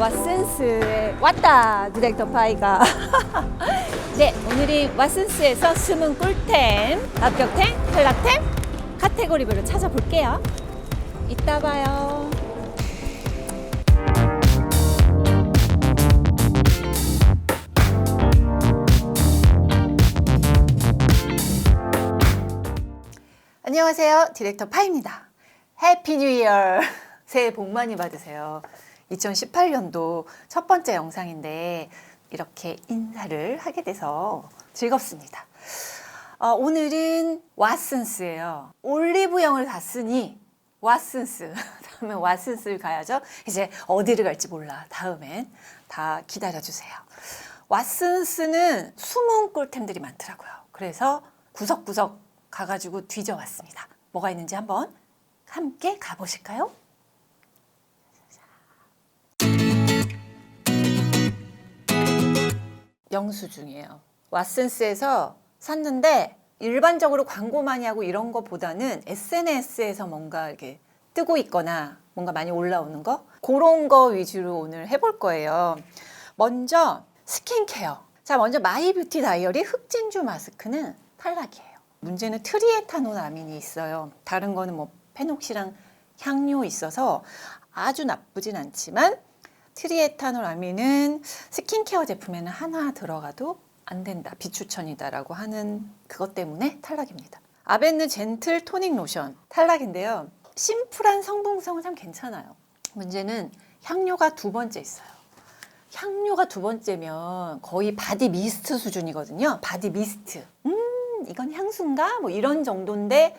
왓슨스에 왔다 디렉터 파이가. 네 오늘은 왓슨스에서 숨은 꿀템 합격템 탈락템 카테고리별로 찾아볼게요. 이따 봐요. 안녕하세요. 디렉터 파입니다. 해피 뉴 이어. 새해 복 많이 받으세요 2018년도 첫 번째 영상인데 이렇게 인사를 하게 돼서 즐겁습니다. 어, 오늘은 왓슨스예요. 올리브영을 갔으니 왓슨스. 다음에 왓슨스를 가야죠. 이제 어디를 갈지 몰라. 다음엔 다 기다려주세요. 왓슨스는 숨은 꿀템들이 많더라고요. 그래서 구석구석 가가지고 뒤져왔습니다. 뭐가 있는지 한번 함께 가보실까요? 영수증이에요. 왓슨스에서 샀는데 일반적으로 광고 많이 하고 이런 것보다는 SNS에서 뭔가 이렇게 뜨고 있거나 뭔가 많이 올라오는 거 그런 거 위주로 오늘 해볼 거예요. 먼저 스킨케어. 자, 먼저 마이뷰티 다이어리 흑진주 마스크는 탈락이에요. 문제는 트리에타논 아민이 있어요. 다른 거는 뭐 페녹시랑 향료 있어서 아주 나쁘진 않지만 트리에타놀 아민은 스킨케어 제품에는 하나 들어가도 안 된다. 비추천이다라고 하는 그것 때문에 탈락입니다. 아벤느 젠틀 토닉 로션 탈락인데요. 심플한 성분성은 참 괜찮아요. 문제는 향료가 두 번째 있어요. 향료가 두 번째면 거의 바디 미스트 수준이거든요. 바디 미스트. 음, 이건 향수인가? 뭐 이런 정도인데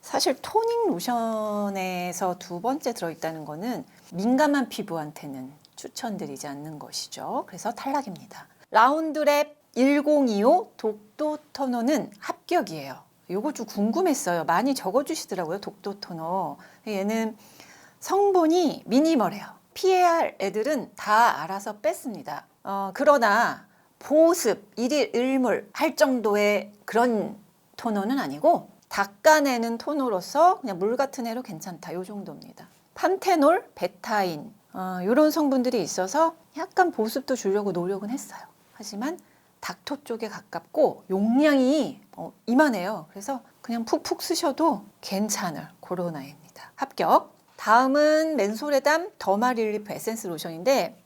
사실 토닉 로션에서 두 번째 들어있다는 거는 민감한 피부한테는 추천드리지 않는 것이죠. 그래서 탈락입니다. 라운드랩 1025 독도 토너는 합격이에요. 요거 좀 궁금했어요. 많이 적어주시더라고요. 독도 토너. 얘는 성분이 미니멀해요. 할 애들은 다 알아서 뺐습니다. 어, 그러나 보습, 일일 일물 할 정도의 그런 토너는 아니고 닦아내는 톤으로서 그냥 물 같은 애로 괜찮다. 요 정도입니다. 판테놀, 베타인 어, 이런 성분들이 있어서 약간 보습도 주려고 노력은 했어요. 하지만 닥터 쪽에 가깝고 용량이 어, 이만해요. 그래서 그냥 푹푹 쓰셔도 괜찮을 아이입니다. 합격. 다음은 맨솔에담 더마 릴리프 에센스 로션인데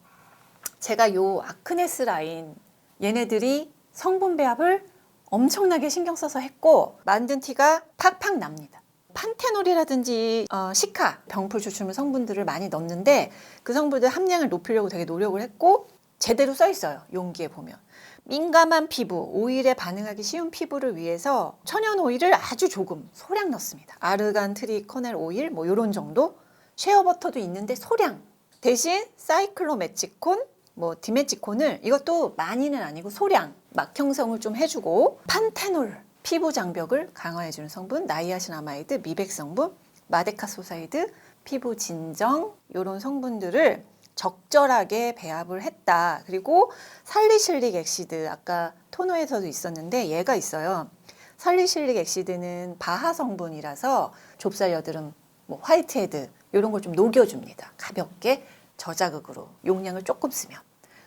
제가 요 아크네스 라인 얘네들이 성분 배합을 엄청나게 신경 써서 했고 만든 티가 팍팍 납니다. 판테놀이라든지 어, 시카 병풀 추출물 성분들을 많이 넣는데 그 성분들 함량을 높이려고 되게 노력을 했고 제대로 써 있어요. 용기에 보면. 민감한 피부, 오일에 반응하기 쉬운 피부를 위해서 천연 오일을 아주 조금 소량 넣습니다. 아르간 트리 커넬 오일 뭐 이런 정도. 쉐어 버터도 있는데 소량. 대신 사이클로메치콘, 뭐 디메치콘을 이것도 많이는 아니고 소량 막 형성을 좀 해주고 판테놀 피부 장벽을 강화해주는 성분 나이아신아마이드 미백 성분 마데카소사이드 피부 진정 이런 성분들을 적절하게 배합을 했다. 그리고 살리실릭 엑시드 아까 토너에서도 있었는데 얘가 있어요. 살리실릭 엑시드는 바하 성분이라서 좁쌀 여드름, 뭐 화이트헤드 이런 걸 좀 녹여줍니다. 가볍게 저자극으로 용량을 조금 쓰면.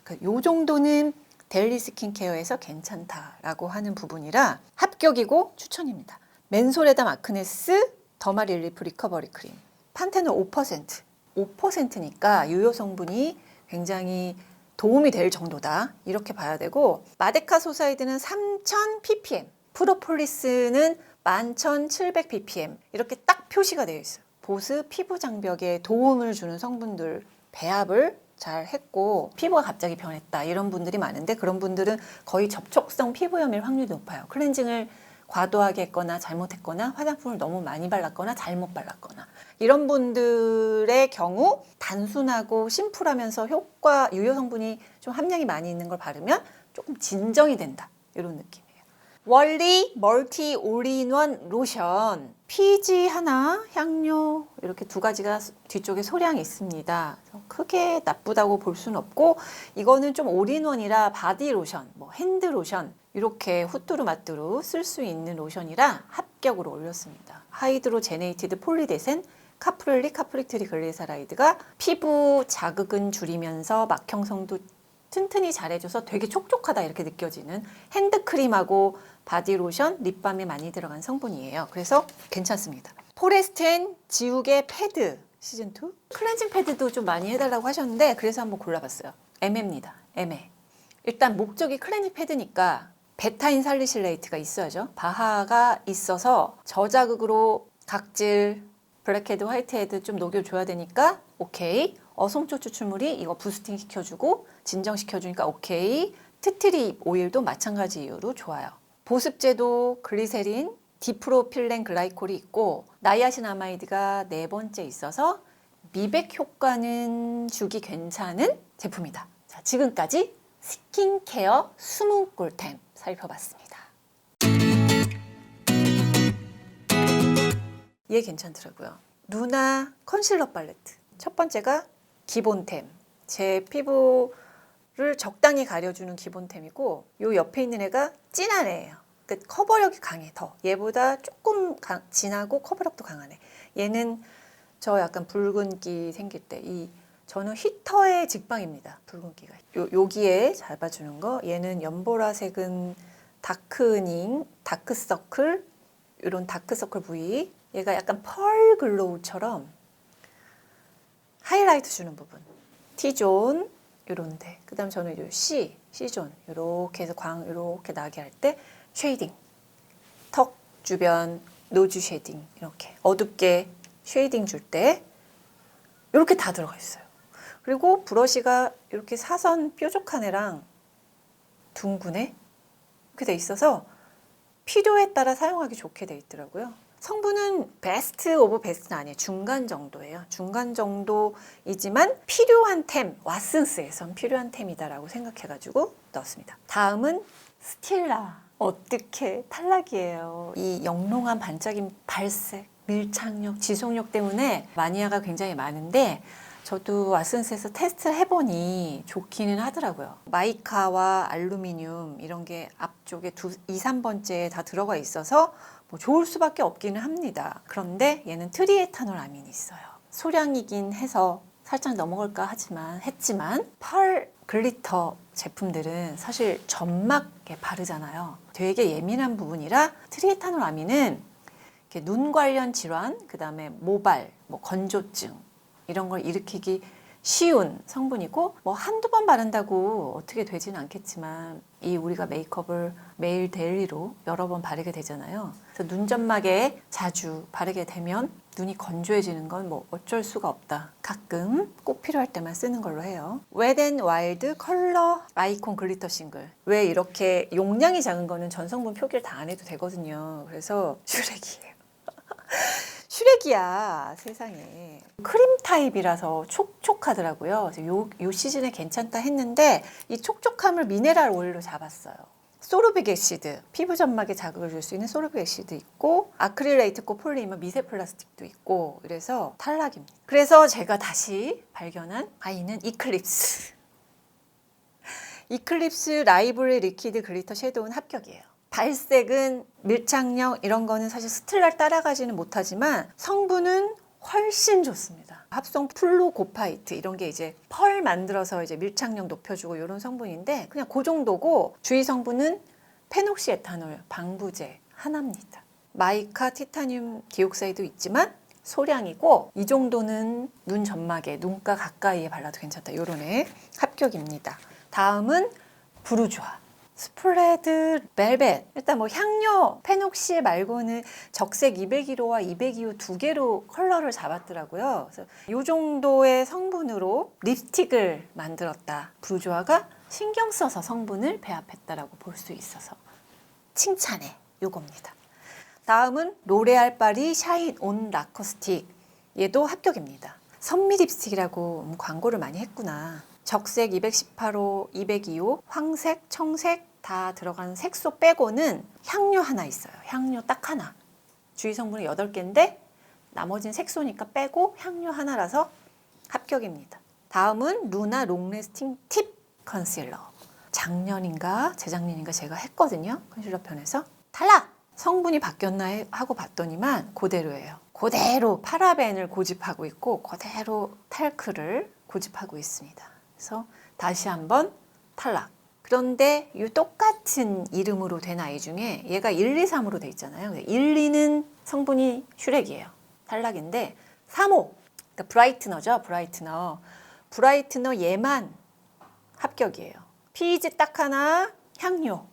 그 요 정도는 데일리 스킨케어에서 괜찮다라고 하는 부분이라 합격이고 추천입니다. 맨솔에담 아크네스 더마 릴리프 리커버리 크림. 판테놀 5% 5%니까 유효 성분이 굉장히 도움이 될 정도다. 이렇게 봐야 되고 마데카 소사이드는 3000 ppm 프로폴리스는 11700 ppm 이렇게 딱 표시가 되어 있어요. 보습 피부 장벽에 도움을 주는 성분들 배합을 잘 했고 피부가 갑자기 변했다 이런 분들이 많은데 그런 분들은 거의 접촉성 피부염일 확률이 높아요. 클렌징을 과도하게 했거나 잘못했거나 화장품을 너무 많이 발랐거나 잘못 발랐거나 이런 분들의 경우 단순하고 심플하면서 효과 유효 성분이 좀 함량이 많이 있는 걸 바르면 조금 진정이 된다 이런 느낌이에요. 월리 멀티 올인원 로션 피지 하나 향료 이렇게 두 가지가 뒤쪽에 소량이 있습니다. 크게 나쁘다고 볼 수는 없고 이거는 좀 올인원이라 바디 로션, 뭐 핸드 로션 이렇게 후뚜루 마뚜루 쓸 수 있는 로션이라 합격으로 올렸습니다. 하이드로 제네이티드 폴리데센 카프릴리 카프릭 트리 글리세라이드가 피부 자극은 줄이면서 막 형성도 튼튼히 잘해줘서 되게 촉촉하다 이렇게 느껴지는 핸드크림하고 바디로션, 립밤에 많이 들어간 성분이에요. 그래서 괜찮습니다. 포레스텐 지우개 패드 시즌 2 클렌징 패드도 좀 많이 해달라고 하셨는데 그래서 한번 골라봤어요. 애매입니다. 애매. 일단 목적이 클렌징 패드니까 베타인 살리실레이트가 있어야죠. 바하가 있어서 저자극으로 각질, 블랙헤드, 화이트헤드 좀 녹여줘야 되니까 오케이. 어송초 추출물이 이거 부스팅 시켜주고 진정시켜주니까 오케이. 트트리 오일도 마찬가지 이유로 좋아요. 보습제도 글리세린, 디프로필렌 글라이콜이 있고 나이아신아마이드가 네 번째 있어서 미백 효과는 주기 괜찮은 제품이다. 자, 지금까지 스킨케어 20꿀템 살펴봤습니다. 얘 괜찮더라고요. 루나 컨실러 팔레트. 첫 번째가 기본템. 제 피부를 적당히 가려주는 기본템이고 요 옆에 있는 애가 진한 애예요. 그 커버력이 강해 더. 얘보다 조금 강- 진하고 커버력도 강하네. 얘는 저 약간 붉은기 생길 때 이 저는 히터의 직방입니다. 붉은기가. 요 여기에 잡아주는 거. 얘는 연보라색은 다크닝, 다크서클 이런 다크서클 부위. 얘가 약간 펄 글로우처럼 하이라이트 주는 부분. T존 요런데. 그 다음 저는 요 C, C존 요렇게 해서 광 요렇게 나게 할 때 쉐이딩. 턱 주변 노즈 쉐이딩 이렇게 어둡게 쉐이딩 줄 때 이렇게 다 들어가 있어요. 그리고 브러쉬가 이렇게 사선 뾰족한 애랑 둥근 애 이렇게 돼 있어서 필요에 따라 사용하기 좋게 돼 있더라고요. 성분은 베스트 오브 베스트는 아니에요. 중간 정도예요. 중간 정도이지만 필요한 템, 왓슨스에선 필요한 템이다라고 생각해가지고 넣었습니다. 다음은 스틸라. 어떻게 탈락이에요. 이 영롱한 반짝임 발색, 밀착력, 지속력 때문에 마니아가 굉장히 많은데 저도 왓슨스에서 테스트를 해보니 좋기는 하더라고요. 마이카와 알루미늄 이런 게 앞쪽에 두, 2, 3번째에 다 들어가 있어서 뭐 좋을 수밖에 없기는 합니다. 그런데 얘는 트리에탄올 아민이 있어요. 소량이긴 해서 살짝 넘어갈까 하지만 했지만 펄 글리터 제품들은 사실 점막에 바르잖아요. 되게 예민한 부분이라 트리에탄올 아민은 이렇게 눈 관련 질환, 그 다음에 모발, 뭐 건조증 이런 걸 일으키기 쉬운 성분이고 뭐 한두 번 바른다고 어떻게 되지는 않겠지만 이 우리가 메이크업을 매일 데일리로 여러 번 바르게 되잖아요. 그래서 눈점막에 자주 바르게 되면 눈이 건조해지는 건 뭐 어쩔 수가 없다. 가끔 꼭 필요할 때만 쓰는 걸로 해요. 웨덴 와일드 컬러 아이콘 글리터 싱글. 왜 이렇게 용량이 작은 거는 전성분 표기를 다 안 해도 되거든요. 그래서 슈렉이에요. 슈렉이야 세상에 크림 타입이라서 촉촉하더라고요. 그래서 요, 요 시즌에 괜찮다 했는데 이 촉촉함을 미네랄 오일로 잡았어요. 소르빅 애시드 피부 점막에 자극을 줄 수 있는 소르빅 애시드 있고 아크릴레이트고 폴리머 미세 플라스틱도 있고 그래서 탈락입니다. 그래서 제가 다시 발견한 아이는 이클립스. 이클립스 라이브리 리퀴드 글리터 섀도우는 합격이에요. 발색은 밀착력 이런 거는 사실 스틸날 따라가지는 못하지만 성분은 훨씬 좋습니다. 합성 플루고파이트 이런 게 이제 펄 만들어서 이제 밀착력 높여주고 이런 성분인데 그냥 그 정도고 주의 성분은 페녹시에탄올 방부제 하나입니다. 마이카 티타늄 디옥사이드 있지만 소량이고 이 정도는 눈 점막에 눈가 가까이에 발라도 괜찮다. 요런 애 합격입니다. 다음은 부르주아. 스프레드 벨벳 일단 뭐 향료 페녹시 말고는 적색 202호와 202호 두 개로 컬러를 잡았더라고요. 그래서 이 정도의 성분으로 립스틱을 만들었다. 부르주아가 신경 써서 성분을 배합했다라고 볼 수 있어서 칭찬해 요겁니다. 다음은 로레알 파리 샤인 온 라커스틱 얘도 합격입니다. 선미 립스틱이라고 음, 광고를 많이 했구나. 적색 218호, 202호, 황색, 청색 다 들어간 색소 빼고는 향료 하나 있어요. 향료 딱 하나. 주의 성분이 8개인데 나머지는 색소니까 빼고 향료 하나라서 합격입니다. 다음은 루나 롱래스팅 팁 컨실러. 작년인가 재작년인가 제가 했거든요. 컨실러 편에서 탈락! 성분이 바뀌었나 해- 하고 봤더니만 그대로예요. 그대로 파라벤을 고집하고 있고 그대로 탈크를 고집하고 있습니다. 그래서 다시 한번 탈락. 그런데 이 똑같은 이름으로 된 아이 중에 얘가 1, 2, 3으로 돼 있잖아요. 1, 2는 성분이 슈렉이에요. 탈락인데 3호, 그러니까 브라이트너죠. 브라이트너. 브라이트너 얘만 합격이에요. 피지 딱 하나, 향료.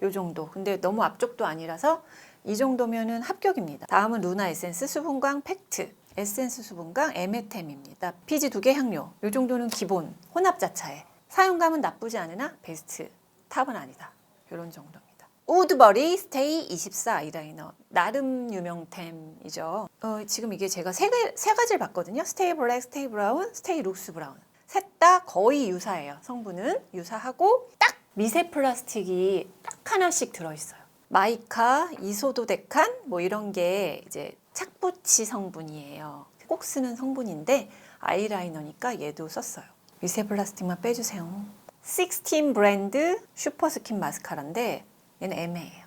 요 정도. 근데 너무 앞쪽도 아니라서 이 정도면은 합격입니다. 다음은 루나 에센스 수분광 팩트. 에센스 수분광 에메템입니다. 피지 두 개 향료. 요 정도는 기본 혼합 자차에. 사용감은 나쁘지 않으나 베스트. 탑은 아니다. 요런 정도입니다. 우드버리 스테이 24 아이라이너. 나름 유명템이죠. 어, 지금 이게 제가 세, 개- 세 가지를 봤거든요. 스테이 블랙, 스테이 브라운, 스테이 룩스 브라운. 셋 다 거의 유사해요. 성분은 유사하고 딱 미세 플라스틱이 딱 하나씩 들어있어요. 마이카, 이소도데칸 뭐 이런 게 이제 착붙이 성분이에요. 꼭 쓰는 성분인데 아이라이너니까 얘도 썼어요. 미세 플라스틱만 빼주세요. 16 브랜드 슈퍼스킨 마스카라인데 얘는 애매해요.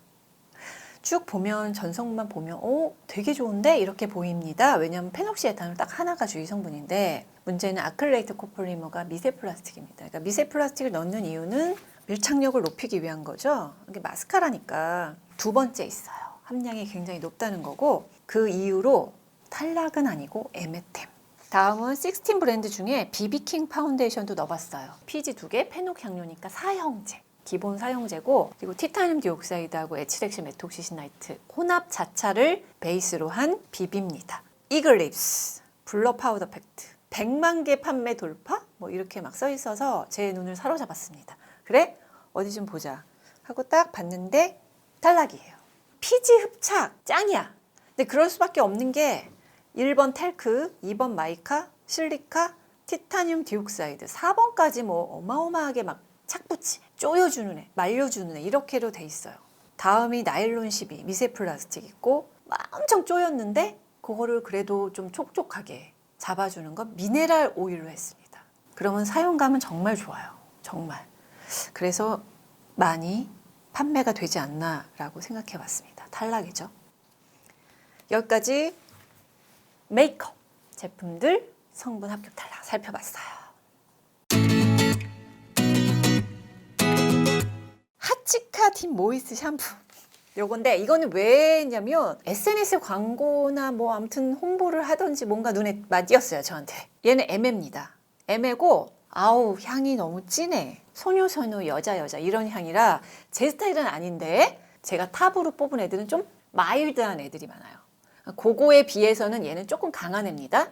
쭉 보면 전성분만 보면 오 되게 좋은데 이렇게 보입니다. 왜냐하면 페녹시에탄올 딱 하나가 주의 성분인데 문제는 아클레이트 코폴리머가 미세 플라스틱입니다. 그러니까 미세 플라스틱을 넣는 이유는 밀착력을 높이기 위한 거죠. 이게 마스카라니까 두 번째 있어요. 함량이 굉장히 높다는 거고 그 이유로 탈락은 아니고 에메템. 다음은 16 브랜드 중에 비비킹 파운데이션도 넣어봤어요. 피지 두 개, 페녹 향료니까 사형제. 기본 사용제고 그리고 티타늄 디옥사이드하고 에치렉시 메톡시시나이트 혼합 자차를 베이스로 한 비비입니다. 이글립스 블러 파우더 팩트 100만 개 판매 돌파 뭐 이렇게 막 써 있어서 제 눈을 사로잡았습니다. 그래 어디 좀 보자 하고 딱 봤는데 탈락이에요. 피지 흡착 짱이야. 근데 그럴 수밖에 없는 게 1번 텔크, 2번 마이카, 실리카, 티타늄 디옥사이드, 4번까지 뭐 어마어마하게 막 착붙이, 쪼여주는 애, 말려주는 애 이렇게로 돼 있어요. 다음이 나일론 12 미세 플라스틱 있고 막 엄청 쪼였는데 그거를 그래도 좀 촉촉하게 잡아주는 건 미네랄 오일로 했습니다. 그러면 사용감은 정말 좋아요. 정말. 그래서 많이 판매가 되지 않나라고 생각해 봤습니다. 탈락이죠. 여기까지 메이크업 제품들 성분 합격 탈락 살펴봤어요. 하치카 딥 모이스 샴푸. 요건데 이거는 왜냐면 SNS 광고나 뭐 아무튼 홍보를 하던지 뭔가 눈에 많이 띄었어요 저한테. 얘는 M입니다. M이고 아우 향이 너무 진해. 소녀 소녀 여자 여자 이런 향이라 제 스타일은 아닌데 제가 탑으로 뽑은 애들은 좀 마일드한 애들이 많아요. 그거에 비해서는 얘는 조금 강한 애입니다.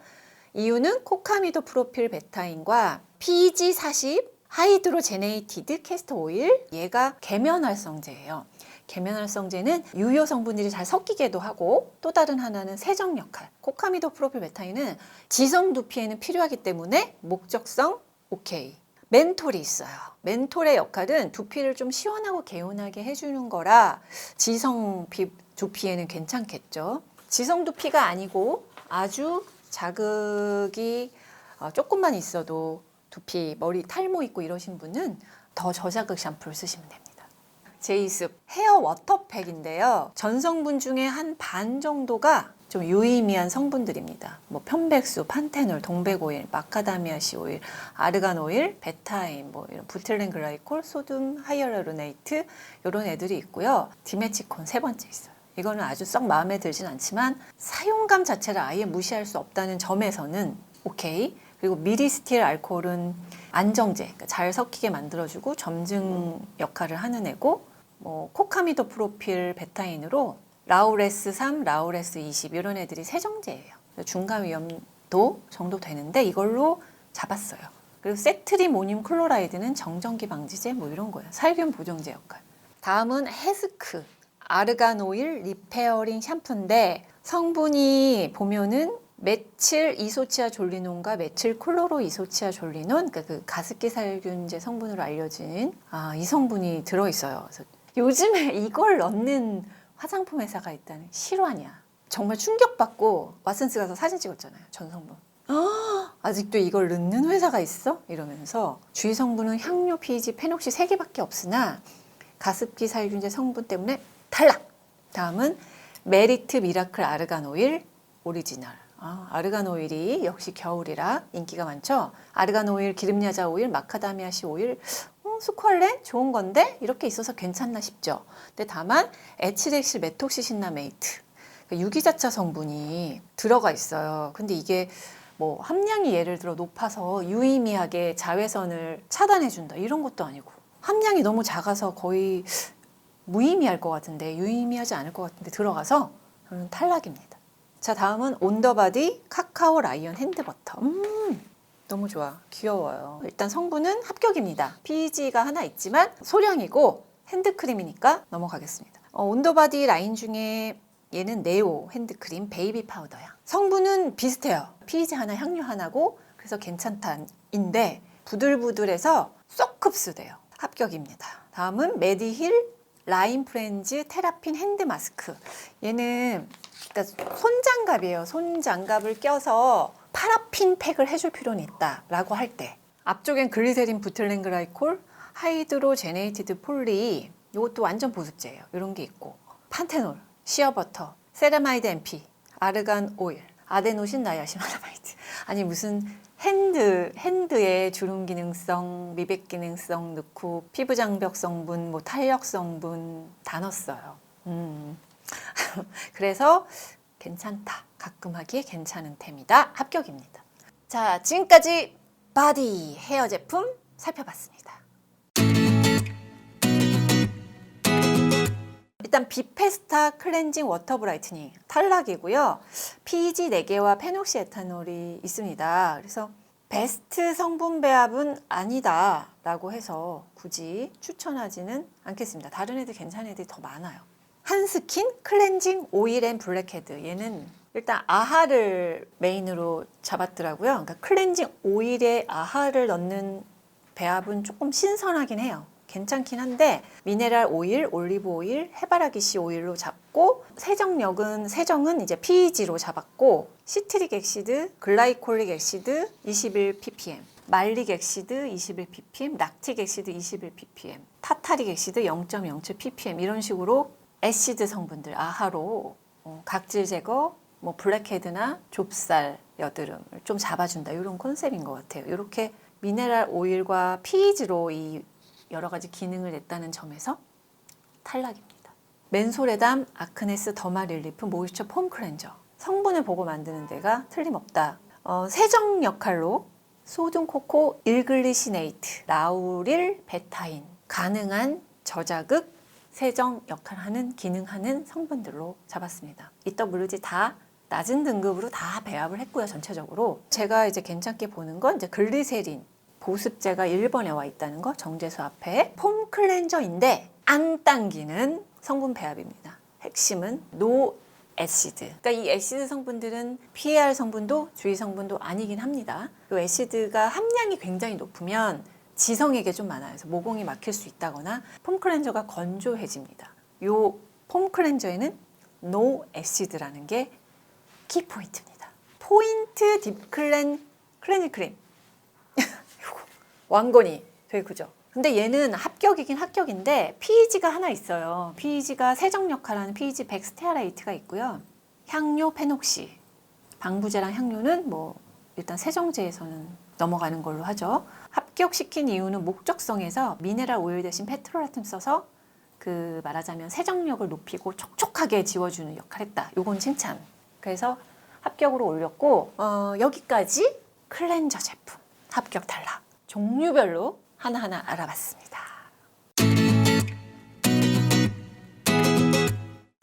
이유는 코카미도 프로필 베타인과 PG40 하이드로제네이티드 캐스터 오일 얘가 계면활성제예요. 계면활성제는 유효 성분들이 잘 섞이게도 하고 또 다른 하나는 세정 역할. 코카미도 프로필 베타인은 지성 두피에는 필요하기 때문에 목적성 오케이. 멘톨이 있어요. 멘톨의 역할은 두피를 좀 시원하고 개운하게 해주는 거라 지성 피- 두피에는 괜찮겠죠. 지성 두피가 아니고 아주 자극이 어, 조금만 있어도 두피, 머리 탈모 있고 이러신 분은 더 저자극 샴푸를 쓰시면 됩니다. 제이습 헤어 워터팩인데요. 전성분 중에 한 반 정도가 좀 유의미한 성분들입니다. 뭐 편백수, 판테놀, 동백오일, 마카다미아씨 오일, 아르간 오일, 베타인, 뭐 이런 부틸렌 글라이콜, 소듐, 하이얼루네이트 이런 애들이 있고요. 디메치콘 세 번째 있어요. 이거는 아주 썩 마음에 들진 않지만 사용감 자체를 아예 무시할 수 없다는 점에서는 오케이. 그리고 미리스틸 알코올은 안정제, 그러니까 잘 섞이게 만들어주고 점증 역할을 하는 애고, 뭐 코카미도 프로필 베타인으로 라우레스 3, 라우레스 20 이런 애들이 세정제예요. 중간 위험도 정도 되는데 이걸로 잡았어요. 그리고 세트리모늄 클로라이드는 정전기 방지제 뭐 이런 거예요. 살균 보정제 역할. 다음은 헤스크 아르간 오일 리페어링 샴푸인데 성분이 보면은 메칠 이소치아 졸리논과 메칠 클로로 이소치아 졸리논 그러니까 그 가습기 살균제 성분으로 알려진 아, 이 성분이 들어 있어요. 그래서 요즘에 이걸 넣는 화장품 회사가 있다는 실화냐. 정말 충격받고 왓슨스 가서 사진 찍었잖아요. 전 성분. 아, 아직도 이걸 넣는 회사가 있어? 이러면서 주의 성분은 향료, PG, 페녹시 세 개밖에 없으나 가습기 살균제 성분 때문에 탈락. 다음은 메리트 미라클 아르간 오일 오리지널. 아, 아르간 오일이 역시 겨울이라 인기가 많죠. 아르간 오일, 기름야자 오일, 마카다미아 씨 오일, 어, 스퀄렌 좋은 건데 이렇게 있어서 괜찮나 싶죠. 근데 다만 에치렉실 메톡시신나메이트 그러니까 유기자차 성분이 들어가 있어요. 근데 이게 뭐 함량이 예를 들어 높아서 유의미하게 자외선을 차단해 준다 이런 것도 아니고 함량이 너무 작아서 거의 무의미할 것 같은데 유의미하지 않을 것 같은데 들어가서 저는 탈락입니다. 자 다음은 온더바디 카카오 라이언 핸드버터. 음 너무 좋아 귀여워요. 일단 성분은 합격입니다. PG가 하나 있지만 소량이고 핸드크림이니까 넘어가겠습니다. 어, 온더바디 라인 중에 얘는 네오 핸드크림 베이비 파우더야. 성분은 비슷해요. PG 하나 향유 하나고 그래서 괜찮다인데 부들부들해서 쏙 흡수돼요. 합격입니다. 다음은 메디힐 라인 프렌즈 테라핀 핸드 마스크. 얘는 일단 손장갑이에요. 손장갑을 껴서 파라핀 팩을 해줄 필요는 있다라고 할 때 앞쪽엔 글리세린 부틀렌 그라이콜, 하이드로제네이티드 폴리 이것도 완전 보습제예요. 이런 게 있고 판테놀, 시어버터, 세라마이드 MP, 아르간 오일, 아데노신 나이아신 아라마이드 아니 무슨 핸드 핸드에 주름 기능성, 미백 기능성 넣고 피부 장벽 성분, 뭐 탄력 성분 다 넣었어요. 음. 그래서 괜찮다. 가끔 하기에 괜찮은 템이다. 합격입니다. 자, 지금까지 바디 헤어 제품 살펴봤습니다. 일단 비페스타 클렌징 워터 브라이트닝 탈락이고요. PG 4개와 페녹시 에탄올이 있습니다. 그래서 베스트 성분 배합은 아니다 라고 해서 굳이 추천하지는 않겠습니다. 다른 애들 괜찮은 애들이 더 많아요. 한스킨 클렌징 오일 앤 블랙헤드 얘는 일단 아하를 메인으로 잡았더라고요. 그러니까 클렌징 오일에 아하를 넣는 배합은 조금 신선하긴 해요. 괜찮긴 한데 미네랄 오일, 올리브 오일, 해바라기 씨 오일로 잡고 세정력은 세정은 이제 PEG로 잡았고 시트릭 엑시드, 글라이콜릭 엑시드 21 ppm, 말릭 엑시드 21 ppm, 락틱 엑시드 21 ppm, 타타릭 엑시드 0.07 ppm 이런 식으로 애시드 성분들 아하로 어, 각질 제거, 뭐 블랙헤드나 좁쌀, 여드름을 좀 잡아준다 이런 컨셉인 것 같아요. 이렇게 미네랄 오일과 PEG로 이 여러 가지 기능을 냈다는 점에서 탈락입니다. 맨솔에담 아크네스 더마 릴리프 모이스처 폼 클렌저 성분을 보고 만드는 데가 틀림없다. 어, 세정 역할로 소듐 코코 일글리시네이트 라우릴 베타인 가능한 저자극 세정 역할하는 기능하는 성분들로 잡았습니다. 이더블루지 다 낮은 등급으로 다 배합을 했고요 전체적으로 제가 이제 괜찮게 보는 건 이제 글리세린 보습제가 1번에 와 있다는 거 정제수 앞에 폼 클렌저인데 안 당기는 성분 배합입니다. 핵심은 노 애시드. 그러니까 이 애시드 성분들은 PAR 성분도 주의 성분도 아니긴 합니다. 이 애시드가 함량이 굉장히 높으면 지성에게 좀 많아요. 그래서 모공이 막힐 수 있다거나 폼 클렌저가 건조해집니다. 요 폼 클렌저에는 노 애시드라는 게 키포인트입니다. 포인트 딥클렌 클렌징 크림. 왕건이 되게 크죠. 근데 얘는 합격이긴 합격인데 PEG가 하나 있어요. PEG가 세정 역할하는 PEG 백스테아라이트가 있고요. 향료 페녹시, 방부제랑 향료는 뭐 일단 세정제에서는 넘어가는 걸로 하죠. 합격시킨 이유는 목적성에서 미네랄 오일 대신 페트롤라툼 써서 그 말하자면 세정력을 높이고 촉촉하게 지워주는 역할을 했다. 요건 칭찬. 그래서 합격으로 올렸고 어, 여기까지 클렌저 제품 합격 탈락. 종류별로 하나하나 알아봤습니다.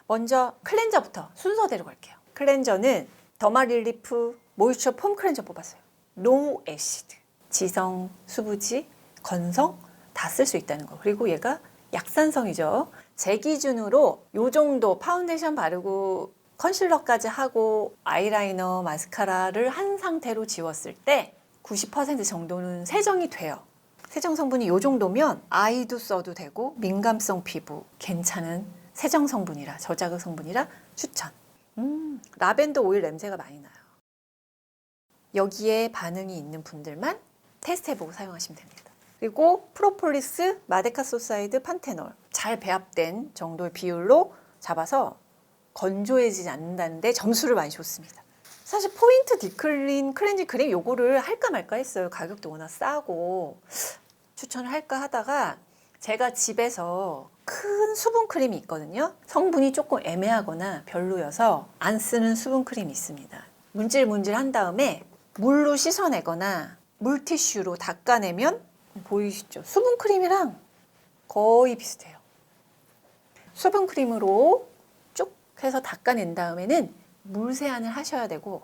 먼저 클렌저부터 순서대로 갈게요. 클렌저는 더마릴리프 모이처 폼 클렌저 뽑았어요. 노 애시드, 지성, 수부지, 건성 다 쓸 수 있다는 거. 그리고 얘가 약산성이죠. 제 기준으로 요 정도 파운데이션 바르고 컨실러까지 하고 아이라이너, 마스카라를 한 상태로 지웠을 때 90% 정도는 세정이 돼요. 세정 성분이 이 정도면 아이도 써도 되고 민감성 피부 괜찮은 세정 성분이라 저자극 성분이라 추천. 음, 라벤더 오일 냄새가 많이 나요. 여기에 반응이 있는 분들만 테스트해보고 사용하시면 됩니다. 그리고 프로폴리스, 마데카소사이드, 판테놀 잘 배합된 정도의 비율로 잡아서 건조해지지 않는다는데 점수를 많이 줬습니다. 사실 포인트 디클린 클렌징 크림 요거를 할까 말까 했어요. 가격도 워낙 싸고 추천을 할까 하다가 제가 집에서 큰 수분 크림이 있거든요. 성분이 조금 애매하거나 별로여서 안 쓰는 수분 크림이 있습니다. 문질문질 한 다음에 물로 씻어내거나 물티슈로 닦아내면 보이시죠? 수분 크림이랑 거의 비슷해요. 수분 크림으로 쭉 해서 닦아낸 다음에는 물 세안을 하셔야 되고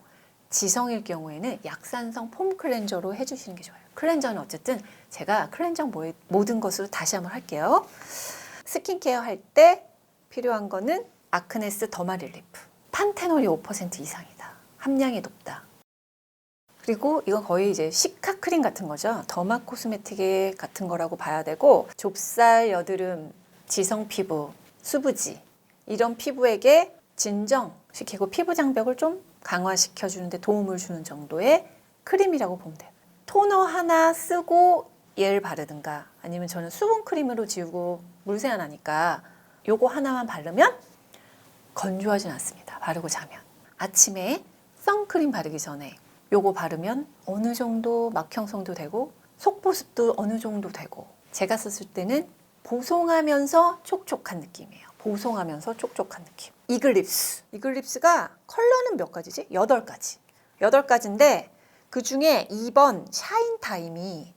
지성일 경우에는 약산성 폼 클렌저로 해주시는 게 좋아요. 클렌저는 어쨌든 제가 클렌저 모- 모든 것으로 다시 한번 할게요. 스킨케어 할 때 필요한 거는 아크네스 더마 릴리프. 판테놀이 5% 이상이다. 함량이 높다. 그리고 이건 거의 이제 시카 크림 같은 거죠. 더마 코스메틱의 같은 거라고 봐야 되고 좁쌀, 여드름, 지성 피부, 수부지 이런 피부에게 진정 시키고 피부 장벽을 좀 강화시켜 주는데 도움을 주는 정도의 크림이라고 보면 돼요. 토너 하나 쓰고 얘를 바르든가 아니면 저는 수분 크림으로 지우고 물 세 안 하니까 요거 하나만 바르면 건조하진 않습니다. 바르고 자면. 아침에 선크림 바르기 전에 요거 바르면 어느 정도 막형성도 되고 속보습도 어느 정도 되고 제가 썼을 때는 보송하면서 촉촉한 느낌이에요. 보송하면서 촉촉한 느낌. 이글립스. 이글립스가 컬러는 몇 가지지? 여덟 가지. 여덟 가지인데 그 중에 2번 샤인 타임이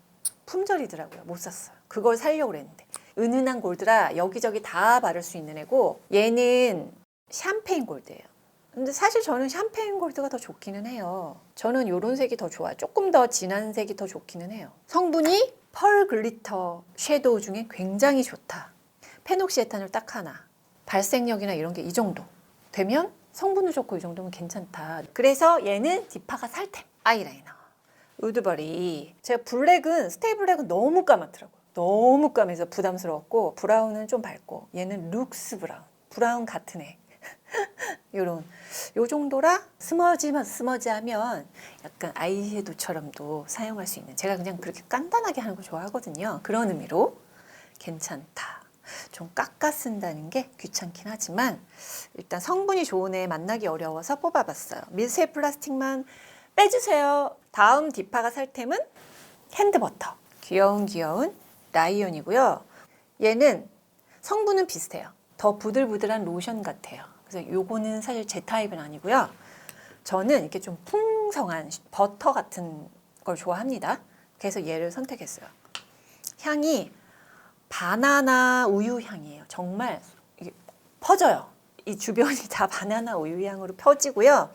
품절이더라고요. 못 샀어요. 그걸 살려고 그랬는데. 은은한 골드라 여기저기 다 바를 수 있는 애고 얘는 샴페인 골드예요. 근데 사실 저는 샴페인 골드가 더 좋기는 해요. 저는 이런 색이 더 좋아요. 조금 더 진한 색이 더 좋기는 해요. 성분이 펄 글리터 섀도우 중에 굉장히 좋다. 페녹시에탄을 딱 하나. 발색력이나 이런 게 이 정도 되면 성분도 좋고 이 정도면 괜찮다. 그래서 얘는 디파가 살템 아이라이너. 우드버리. 제가 블랙은 스테이 블랙은 너무 까맣더라고요. 너무 까매서 부담스러웠고 브라운은 좀 밝고 얘는 룩스 브라운. 브라운 같은 애. 요런 요 정도라 스머지만 스머지하면 약간 아이섀도우처럼도 사용할 수 있는 제가 그냥 그렇게 간단하게 하는 거 좋아하거든요. 그런 의미로 괜찮다. 좀 깎아 쓴다는 게 귀찮긴 하지만 일단 성분이 좋은 애 만나기 어려워서 뽑아봤어요. 밀폐 플라스틱만 빼주세요. 다음 디파가 살 템은 핸드버터. 귀여운 귀여운 라이온이고요. 얘는 성분은 비슷해요. 더 부들부들한 로션 같아요. 그래서 요거는 사실 제 타입은 아니고요. 저는 이렇게 좀 풍성한 버터 같은 걸 좋아합니다. 그래서 얘를 선택했어요. 향이 바나나 우유 향이에요. 정말 이게 퍼져요. 이 주변이 다 바나나 우유 향으로 펴지고요.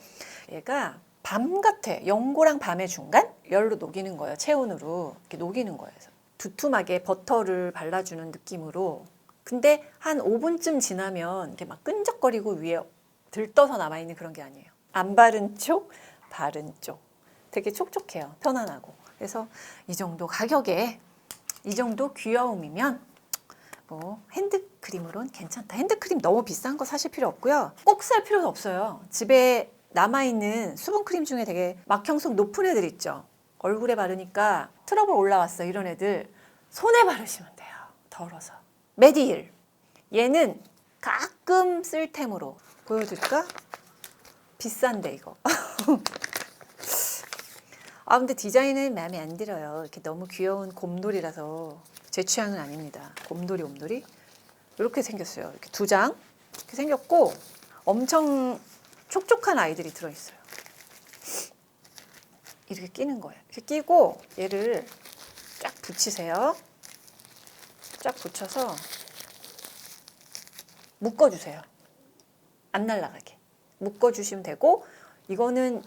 얘가 밤 같아. 연고랑 밤의 중간? 열로 녹이는 거예요. 체온으로 이렇게 녹이는 거예요. 두툼하게 버터를 발라주는 느낌으로. 근데 한 5분쯤 지나면 이렇게 막 끈적거리고 위에 들떠서 남아있는 그런 게 아니에요. 안 바른 쪽, 바른 쪽. 되게 촉촉해요. 편안하고. 그래서 이 정도 가격에 이 정도 귀여움이면 뭐 핸드크림으로는 괜찮다. 핸드크림 너무 비싼 거 사실 필요 없고요. 꼭 살 필요는 없어요. 집에 남아있는 수분크림 중에 되게 막형성 높은 애들 있죠. 얼굴에 바르니까 트러블 올라왔어 이런 애들 손에 바르시면 돼요. 덜어서. 메디힐. 얘는 가끔 쓸 템으로 보여줄까? 비싼데 이거. 아 근데 디자인은 마음에 안 들어요. 이렇게 너무 귀여운 곰돌이라서 제 취향은 아닙니다. 곰돌이 곰돌이 이렇게 생겼어요. 이렇게 두 장 이렇게 생겼고 엄청 촉촉한 아이들이 들어있어요. 이렇게 끼는 거예요. 이렇게 끼고 얘를 쫙 붙이세요. 쫙 붙여서 묶어주세요. 안 날아가게 묶어주시면 되고 이거는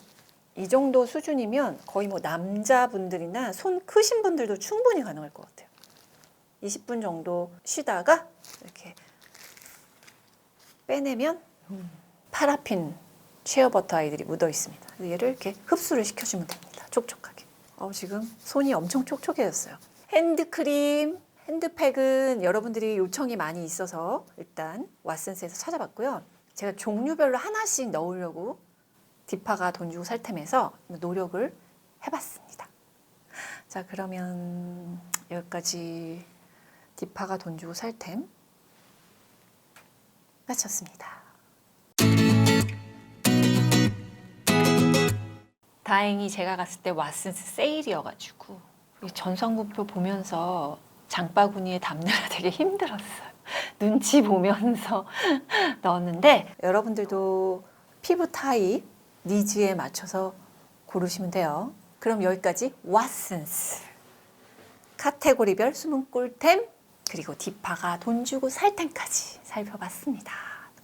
이 정도 수준이면 거의 뭐 남자분들이나 손 크신 분들도 충분히 가능할 것 같아요. 20분 정도 쉬다가 이렇게 빼내면 파라핀 쉐어버터 아이들이 묻어 있습니다. 얘를 이렇게 흡수를 시켜주면 됩니다. 촉촉하게. 어, 지금 손이 엄청 촉촉해졌어요. 핸드크림, 핸드팩은 여러분들이 요청이 많이 있어서 일단 왓슨스에서 찾아봤고요. 제가 종류별로 하나씩 넣으려고 디파가 돈 주고 살 템에서 노력을 해봤습니다. 자, 그러면 여기까지 디파가 돈 주고 살 템. 마쳤습니다. 다행히 제가 갔을 때 왓슨스 세일이어가지고 이 전성분표 보면서 장바구니에 담느라 되게 힘들었어요. 눈치 보면서 넣었는데 여러분들도 피부 타입, 니즈에 맞춰서 고르시면 돼요. 그럼 여기까지 왓슨스 카테고리별 숨은 꿀템 그리고 디파가 돈 주고 살 템까지 살펴봤습니다.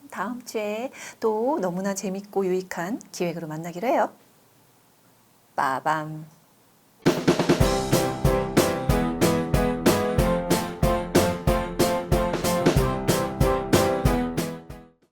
다음 주에 또 너무나 재밌고 유익한 기획으로 만나기로 해요. 빠밤.